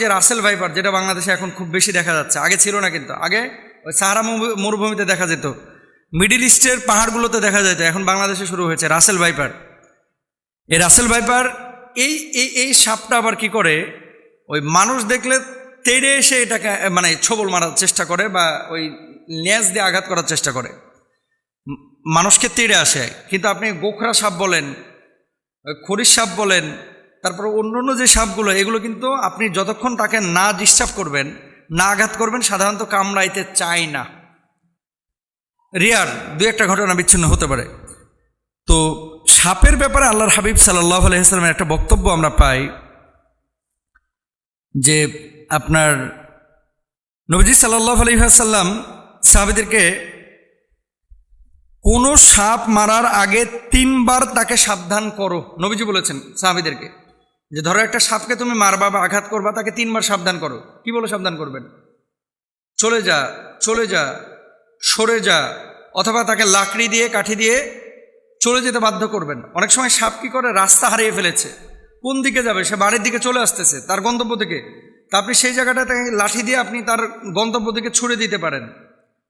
যে Russell viper, যেটা বাংলাদেশে এখন খুব বেশি দেখা যাচ্ছে, আগে ছিল না কিন্তু, আগে ওই সাহারা মরুভূমিতে দেখা যেত, মিডিল ইস্টের পাহাড়গুলোতে দেখা যেত, এখন বাংলাদেশে শুরু হয়েছে রাসেল ভাইপার। এই রাসেল ভাইপার, এই এই এই সাপটা আবার কি করে, ওই মানুষ দেখলে তেড়ে এসে এটাকে মানে ছবল মারার চেষ্টা করে বা ওই লেজ দিয়ে আঘাত করার চেষ্টা করে। মানুষকে তেড়ে আসে, কিন্তু আপনি গোখরা সাপ বলেন খরিশ সাপ বলেন তারপর অন্য অন্য যে সাপগুলো, এগুলো কিন্তু আপনি যতক্ষণ তাকে না ডিস্টার্ব করবেন, না আঘাত করবেন, সাধারণত কামড়াইতে চায় না। রিয়ার দু একটা ঘটনা বিচ্ছিন্ন হতে পারে। তো সাপের ব্যাপারে আল্লাহর হাবিব সাল্লাহ আলহিহাস্লামের একটা বক্তব্য আমরা পাই যে আপনার নবজি সাল্লাহ আলহিহাসাল্লাম সাহাবিদেরকে কোনো সাপ মারার আগে তিনবার তাকে সাবধান করো, নবীজি বলেছেন সাহাবিদেরকে। যে ধরো একটা সাপকে তুমি মারবা বা আঘাত করবা, তাকে তিনবার সাবধান করো। কি বলে সাবধান করবেন? চলে যা চলে যা, সরে যা, অথবা তাকে লাকড়ি দিয়ে, কাঠি দিয়ে চলে যেতে বাধ্য করবেন। অনেক সময় সাপ কি করে? রাস্তা হারিয়ে ফেলেছে। কোন দিকে যাবে? সে বাড়ির দিকে চলে আসতেছে, তার গন্তব্য দিকে তা আপনি সেই জায়গাটা তাকে লাঠি দিয়ে আপনি তার গন্তব্য দিকে ছুড়ে দিতে পারেন।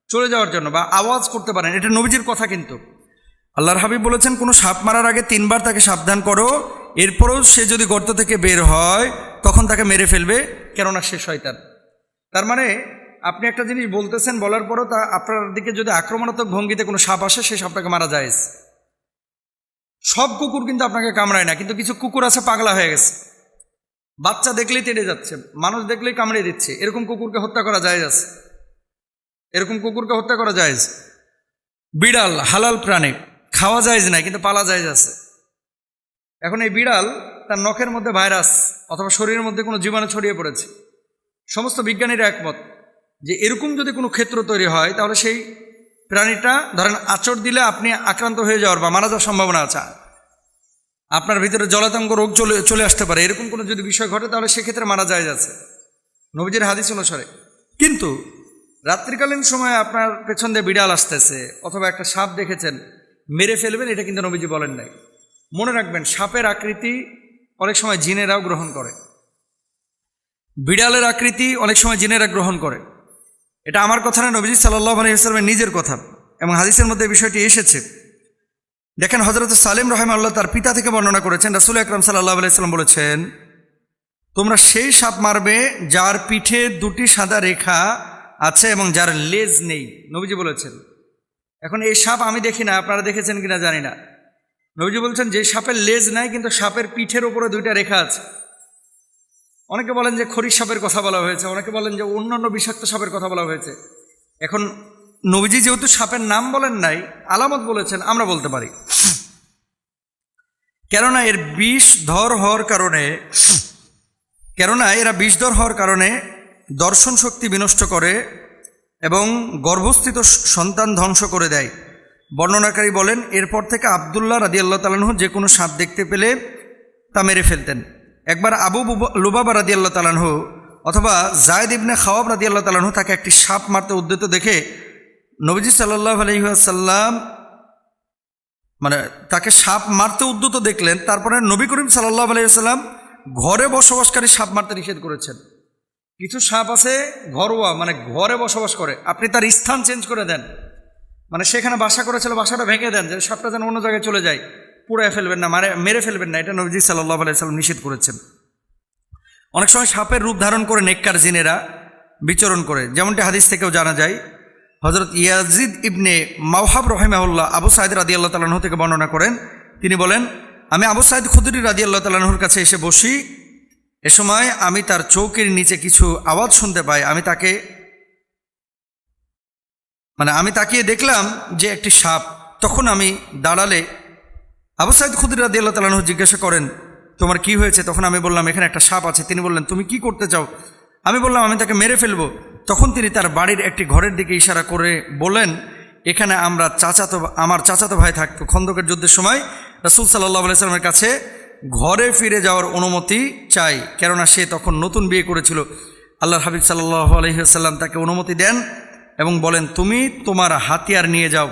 চলে যাওয়ার জন্য বা আওয়াজ করতে পারেন। এটা নবীজির কথা কিন্তু। আল্লাহর হাবিব বলেছেন, কোনো সাপ মারার আগে তিনবার তাকে সাবধান করো। এরপরও সে যদি গর্ত থেকে বের হয়, তখন তাকে মেরে ফেলবে? কেননা সে শয়তান। তার মানে আপনি একটা জিনিস বলতেছেন, বলার পরও তা আপনার দিকে যদি আক্রমণাত্মক ভঙ্গিতে কোনো সাপ আসে সেই সাপটাকে মারা যায়। সব কুকুর কিন্তু আপনাকে কামড়ায় না, কিন্তু কিছু কুকুর আছে, পাগলা হয়ে গেছে। বাচ্চা দেখলেই তেড়ে যাচ্ছে, মানুষ দেখলেই কামড়ে দিচ্ছে। এরকম কুকুরকে হত্যা করা যায় আছে। এরকম কুকুরকে হত্যা করা যায় বিড়াল, হালাল প্রাণী, খাওয়া যায় না, কিন্তু পালা যায় আছে। এখন এই বিড়াল তার নখের মধ্যে ভাইরাস অথবা শরীরের মধ্যে কোনো জীবাণু ছড়িয়ে পড়েছে। সমস্ত বিজ্ঞানীরা একমত যে এরকম যদি কোনো ক্ষেত্র তৈরি হয়, তাহলে সেই প্রাণীটা ধরেন আচর দিলে আপনি আক্রান্ত হয়ে যাওয়ার বা মারা যাওয়ার সম্ভাবনা আছে। আপনার ভিতরে জলাতঙ্গ রোগ চলে চলে আসতে পারে। এরকম কোনো যদি বিষয় ঘটে, তাহলে সেক্ষেত্রে মারা যায় যাচ্ছে নবীজির হাদিস অনুসারে। কিন্তু রাত্রিকালীন সময়ে আপনার পেছন দিয়ে বিড়াল আসতেছে, অথবা একটা সাপ দেখেছেন, মেরে ফেলবেন, এটা কিন্তু নবীজি বলেন নাই। মনে রাখবেন, সাপের আকৃতি অনেক সময় জিনেরাও গ্রহণ করে। বিড়ালের আকৃতি অনেক সময় জিনেরা গ্রহণ করে। এটা আমার কথা না, নবীজি সাল্লাহ আলহিহাস্লামের নিজের কথা এবং হাদিসের মধ্যে বিষয়টি এসেছে। দেখেন হজরত সালেম রহেম আল্লাহ তার পিতা থেকে বর্ণনা করেছেন, রাসুল আকরম সাল্লাহ আলাইসাল্লাম বলেছেন, তোমরা সেই সাপ মারবে যার পিঠে দুটি সাদা রেখা আছে এবং যার লেজ নেই। নবীজি বলেছেন। এখন এই সাপ আমি দেখি না, আপনারা দেখেছেন কিনা জানি না। নবীজি বলছেন, যে সাপের লেজ নাই, কিন্তু সাপের পিঠের উপরে দুইটা রেখা আছে। অনেকে বলেন যে খরিশ সাপের কথা বলা হয়েছে, অনেকে বলেন যে অন্যান্য বিষাক্ত সাপের কথা বলা হয়েছে। এখন নবীজি যেহেতু সাপের নাম বলেন নাই, আলামত বলেছেন, আমরা বলতে পারি। কেননা এর বিষ ধর হওয়ার কারণে, কেননা এরা বিষধর হওয়ার কারণে দর্শন শক্তি বিনষ্ট করে এবং গর্ভস্থিত সন্তান ধ্বংস করে দেয়। বর্ণনাকারী বলেন, এরপর থেকে আবদুল্লাহ রাদি আল্লাহ তালাহু যে কোনো সাপ দেখতে পেলে তা মেরে ফেলতেন। একবার আবু বুবা- লুবাবা রাদি আল্লাহ তালাহু অথবা জায়দ ইবনে খাওয়াব রাদি আল্লাহ তালাহু তাকে একটি সাপ মারতে উদ্যত দেখে নবীজি সাল্লাহ আলহিহাসাল্লাম মানে তাকে সাপ মারতে উদ্যত দেখলেন, তারপরে নবী করিম সাল্লাহ আলাইসাল্লাম ঘরে বসবাসকারী সাপ মারতে নিষেধ করেছেন। কিছু সাপ আছে ঘরোয়া মানে ঘরে বসবাস করে, আপনি তার স্থান চেঞ্জ করে দেন। মানে সেখানে বাসা করেছিল, বাসাটা ভেঙে দেন, যে সাপটা যেন অন্য জায়গায় চলে যায়। পুড়ে ফেলবেন না, মারে মেরে ফেলবেন না, এটা নবজি সাল্লাহ আলাইসাল্লাম নিষেধ করেছেন। অনেক সময় সাপের রূপ ধারণ করে নেককার জিনেরা বিচরণ করে, যেমনটি হাদিস থেকেও জানা যায়। হজরত ইয়াজিদ ইবনে মাওহাব রহেমাউল্লাহ আবু সাইদ রাদি আল্লাহ তালাহ থেকে বর্ণনা করেন। তিনি বলেন, আমি আবু সাইদ খুদরি রাদি আল্লাহ তালাহুর কাছে এসে বসি। এ সময় আমি তার চৌকির নিচে কিছু আওয়াজ শুনতে পাই। আমি তাকে মানে আমি তাকিয়ে দেখলাম যে একটি সাপ। তখন আমি দাঁড়ালে আবু সাইদ খুদরি আল্লাহ তালাহ জিজ্ঞাসা করেন, তোমার কি হয়েছে? তখন আমি বললাম, এখানে একটা সাপ আছে। তিনি বললেন, তুমি কি করতে চাও? আমি বললাম, আমি তাকে মেরে ফেলব। তখন তিনি তার বাড়ির একটি ঘরের দিকে ইশারা করে বলেন এখানে আমরা চাচাতো আমার চাচাতো ভাই থাকতো খন্দকের যুদ্ধের সময়। রসুল সাল্লাহ আলাইস্লামের কাছে ঘরে ফিরে যাওয়ার অনুমতি চাই। কেননা সে তখন নতুন বিয়ে করেছিল। আল্লাহ হাবিব সাল্লাহ আলহিহাল্লাম তাকে অনুমতি দেন এবং বলেন, তুমি তোমার হাতিয়ার নিয়ে যাও।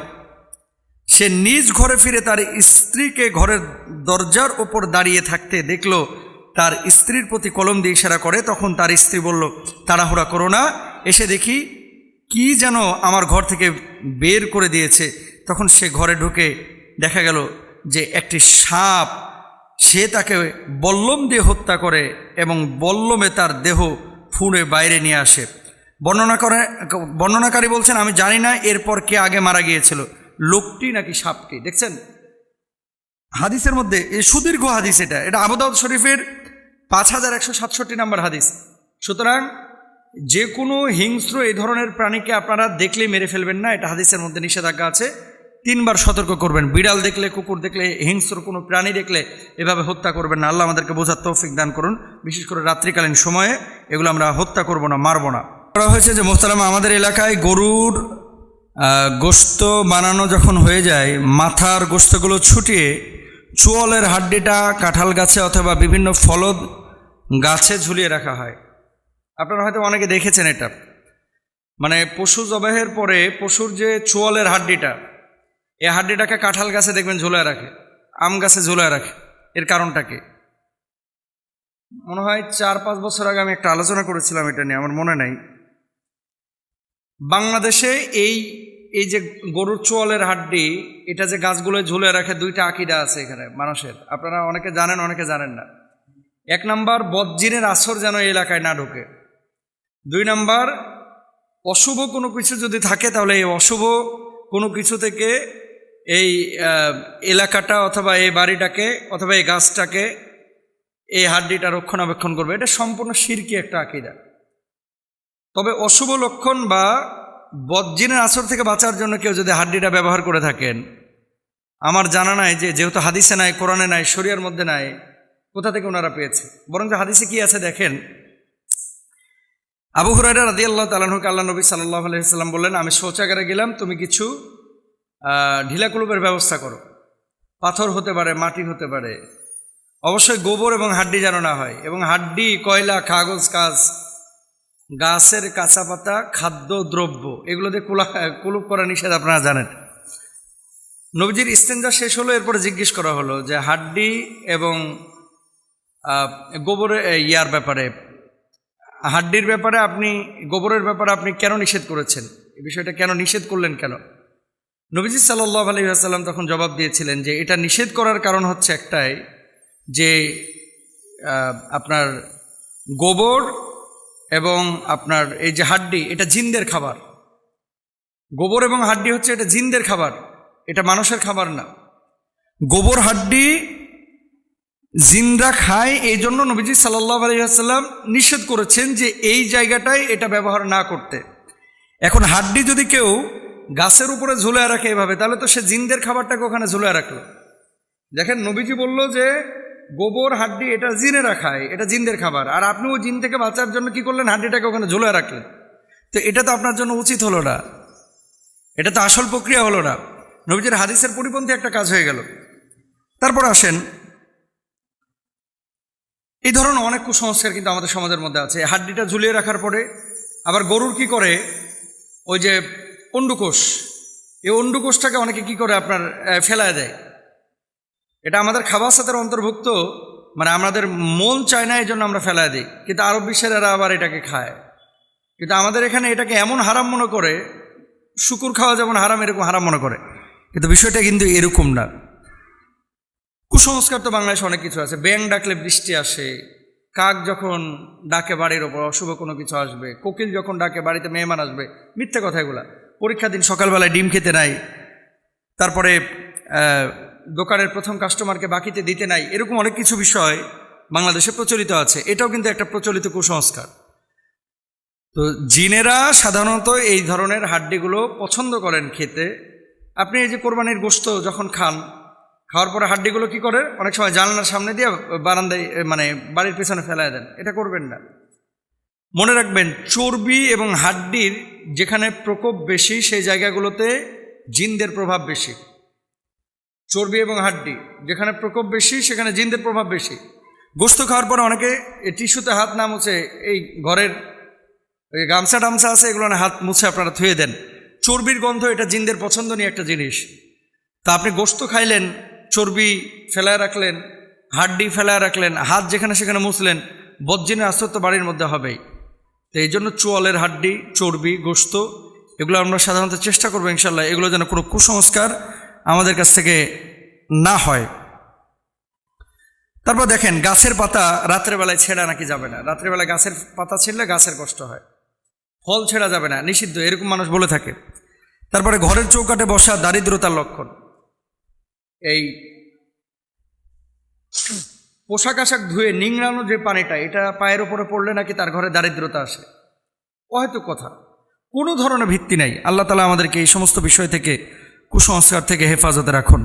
সে নিজ ঘরে ফিরে তার স্ত্রীকে ঘরের দরজার ওপর দাঁড়িয়ে থাকতে দেখল, তার স্ত্রীর প্রতি কলম দিয়ে ইশারা করে। তখন তার স্ত্রী বলল, তাড়াহুড়া করো না। এসে দেখি, কি যেন আমার ঘর থেকে বের করে দিয়েছে। তখন সে ঘরে ঢুকে দেখা গেল যে একটি সাপ, সে তাকে বল্লম দিয়ে হত্যা করে এবং বল্লমে তার দেহ ফুঁড়ে বাইরে নিয়ে আসে। বর্ণনা করে, বর্ণনাকারী বলছেন, আমি জানি না এরপর কে আগে মারা গিয়েছিল। লোকটি নাকি সাপটি? দেখছেন? হাদিসের মধ্যে, এই সুদীর্ঘ হাদিস এটা। এটা আবুদাউদ শরীফের পাঁচ হাজার একশো সাতষট্টি নম্বর হাদিস। সুতরাং, যে কোনো হিংস্র এই ধরনের প্রাণীকে আপনারা দেখলেই মেরে ফেলবেন না। এটা হাদিসের মধ্যে নিষেধাজ্ঞা আছে। তিনবার সতর্ক করবেন। বিড়াল দেখলে, কুকুর দেখলে, হিংস্র কোনো প্রাণী দেখলে এভাবে হত্যা করবেন না। আল্লাহ আমাদেরকে বোঝার তৌফিক দান করুন। বিশেষ করে রাত্রিকালীন সময়ে এগুলো আমরা হত্যা করব না, মারব না। করা হয়েছে যে মোস্তালামা আমাদের এলাকায় গরুর গোস্ত বানানো যখন হয়ে যায়, মাথার গোস্তগুলো ছুটিয়ে চুয়ালের হাড্ডিটা কাঁঠাল গাছে অথবা বিভিন্ন ফলদ গাছে ঝুলিয়ে রাখা হয়। আপনারা হয়তো অনেকে দেখেছেন এটা। মানে পশু জবাহের পরে পশুর যে চোয়ালের হাড্ডিটা, এই হাড্ডিটাকে কাঁঠাল গাছে দেখবেন ঝুলায় রাখে, আম গাছে ঝুলায় রাখে। এর কারণটা কি? মনে হয় চার পাঁচ বছর আগে আমি একটা আলোচনা করেছিলাম এটা নিয়ে, আমার মনে নাই। বাংলাদেশে এই এই যে গরুর চোয়ালের হাড্ডি, এটা যে গাছগুলো ঝুলে রাখে, দুইটা আকিদা আছে এখানে, মানুষের। আপনারা অনেকে জানেন অনেকে জানেন না। এক নাম্বার বজ্জিনের আসর যেন এই এলাকায় না ঢোকে। দুই নাম্বার, অশুভ কোনো কিছু যদি থাকে, তাহলে এই অশুভ কোনো কিছু থেকে এই এলাকাটা অথবা এই বাড়িটাকে অথবা এই গাছটাকে এই হাড্ডিটা রক্ষণাবেক্ষণ করবে। এটা সম্পূর্ণ সিরকি একটা আকিদা। তবে অশুভ লক্ষণ বা বজ্জিনের আসর থেকে বাঁচার জন্য কেউ যদি হাড্ডিটা ব্যবহার করে থাকেন, আমার জানা নাই যে, যেহেতু হাদিসে নাই, কোরআনে নাই, শরিয়ার মধ্যে নাই, কোথা থেকে ওনারা পেয়েছে? বরং যে হাদিসে কি আছে দেখেন? আবু হুরাইরা রাদি আল্লাহ তালাহুকে আল্লাহ নবী সাল্লাহ আলহিহাল্লাম বললেন, আমি শৌচাগারে গেলাম, তুমি কিছু ঢিলা কুলুপের ব্যবস্থা করো। পাথর হতে পারে, মাটি হতে পারে। অবশ্যই গোবর এবং হাড্ডি যেন না হয়। এবং হাড্ডি, কয়লা, কাগজ, কাজ গাছের কাঁচা পাতা খাদ্য, দ্রব্য, এগুলো দিয়ে কুলা কুলুপ করা নিষেধ আপনারা জানেন। নবীজির ইস্তেঞ্জা শেষ হলো, এরপরে জিজ্ঞেস করা হলো যে হাড্ডি এবং গোবরের ইয়ার ব্যাপারে, হাড্ডির ব্যাপারে আপনি, গোবরের ব্যাপারে আপনি কেন নিষেধ করেছেন? এই বিষয়টা কেন নিষেধ করলেন কেন? নবীজি সাল্লাহ আলী আসাল্লাম তখন জবাব দিয়েছিলেন যে এটা নিষেধ করার কারণ হচ্ছে একটাই যে আপনার গোবর এবং আপনার এই যে হাড্ডি, এটা জিনদের খাবার। গোবর এবং হাড্ডি হচ্ছে এটা জিনদের খাবার, এটা মানুষের খাবার না। গোবর, হাড্ডি জিনরা খায়, এই জন্য নবীজি সাল্লাহ আলহিহাসাল্লাম নিষেধ করেছেন যে এই জায়গাটায় এটা ব্যবহার না করতে। এখন হাড্ডি যদি কেউ গাছের উপরে ঝুলে রাখে এভাবে, তাহলে তো সে জিনদের খাবারটাকে ওখানে ঝুলে রাখল। দেখেন নবীজি বলল যে গোবর, হাড্ডি, এটা জিনেরা খায়, এটা জিনদের খাবার। আর আপনি ওই জিন থেকে বাঁচার জন্য কি করলেন? হাড্ডিটাকে ওখানে ঝুলে রাখলেন। তো এটা তো আপনার জন্য উচিত হলো না। এটা তো আসল প্রক্রিয়া হলো না। নবীজির হাদিসের পরিপন্থী একটা কাজ হয়ে গেল। তারপর আসেন। এই ধরনের অনেক কুসংস্কার কিন্তু আমাদের সমাজের মধ্যে আছে। হাড্ডিটা ঝুলিয়ে রাখার পরে আবার গরুর কি করে? ওই যে অন্ডুকোষ। এই অন্ডুকোষটাকে অনেকে কি করে? আপনার ফেলায় দেয়। এটা আমাদের খাবার সাথের অন্তর্ভুক্ত মানে আমাদের মন চায় না এই জন্য আমরা ফেলায় দিই, কিন্তু আরব বিশ্বের এরা আবার এটাকে খায়। কিন্তু আমাদের এখানে এটাকে এমন হারাম মনে করে, শুকুর খাওয়া যেমন হারাম, এরকম হারাম মনে করে। কিন্তু বিষয়টা কিন্তু এরকম না। কুসংস্কার তো বাংলাদেশে অনেক কিছু আছে। ব্যাং ডাকলে বৃষ্টি আসে, কাক যখন ডাকে বাড়ির ওপর, অশুভ কোনো কিছু আসবে, কোকিল যখন ডাকে বাড়িতে মেহমান আসবে, মিথ্যে কথা এগুলা। পরীক্ষা দিন সকালবেলায় ডিম খেতে নাই। তারপরে দোকানের প্রথম কাস্টমারকে বাকিতে দিতে নাই, এরকম অনেক কিছু বিষয় বাংলাদেশে প্রচলিত আছে। এটাও কিন্তু একটা প্রচলিত কুসংস্কার। তো জিনেরা সাধারণত এই ধরনের হাড্ডিগুলো পছন্দ করেন খেতে। আপনি এই যে কোরবানির গোস্ত যখন খান, খাওয়ার পরে হাড্ডিগুলো কি করে? অনেক সময় জানলার সামনে দিয়ে বারান্দায় মানে বাড়ির পেছনে ফেলায় দেন। এটা করবেন না। মনে রাখবেন, চর্বি এবং হাড্ডির যেখানে প্রকোপ বেশি, সেই জায়গাগুলোতে জিনদের প্রভাব বেশি। চর্বি এবং হাড্ডি, যেখানে প্রকোপ বেশি, সেখানে জিনদের প্রভাব বেশি। গোস্ত খাওয়ার পরে অনেকে টিস্যুতে হাত না মুছে এই ঘরের ওই গামছা টামছা আছে, এগুলো হাত মুছে আপনারা ধুয়ে দেন। চর্বির গন্ধ এটা জিনদের পছন্দনীয় একটা জিনিস। তা আপনি গোস্ত খাইলেন, চর্বি ফেলায় রাখলেন, হাড্ডি ফেলায় রাখলেন, হাত যেখানে সেখানে মুছলেন, বজ্জিনের আশ্রয় বাড়ির মধ্যে হবেই। তো এই জন্য চোয়ালের হাড্ডি, চর্বি, গোস্ত, এগুলো আমরা সাধারণত চেষ্টা করব ইনশাল্লাহ, এগুলো যেন কোনো কুসংস্কার আমাদের কাছ থেকে না হয়। তারপর দেখেন, গাছের পাতা রাত্রেবেলায় ছেঁড়া নাকি যাবে না। রাত্রেবেলায় গাছের পাতা ছিঁড়লে গাছের কষ্ট হয়। ফল ছেঁড়া যাবে না, নিষিদ্ধ, এরকম মানুষ বলে থাকে। তারপরে ঘরের চৌকাটে বসা দারিদ্রতার লক্ষণ। এই পোশাক আশাক ধুয়ে নিংড়ানো যে পানিটা, এটা পায়ের ওপরে পড়লে নাকি তার ঘরে দারিদ্রতা আসে। হয়তো কথা। কোনো ধরনের ভিত্তি নাই। আল্লাহ তালা আমাদেরকে এই সমস্ত বিষয় থেকে কুসংস্কার থেকে হেফাজতে রাখুন।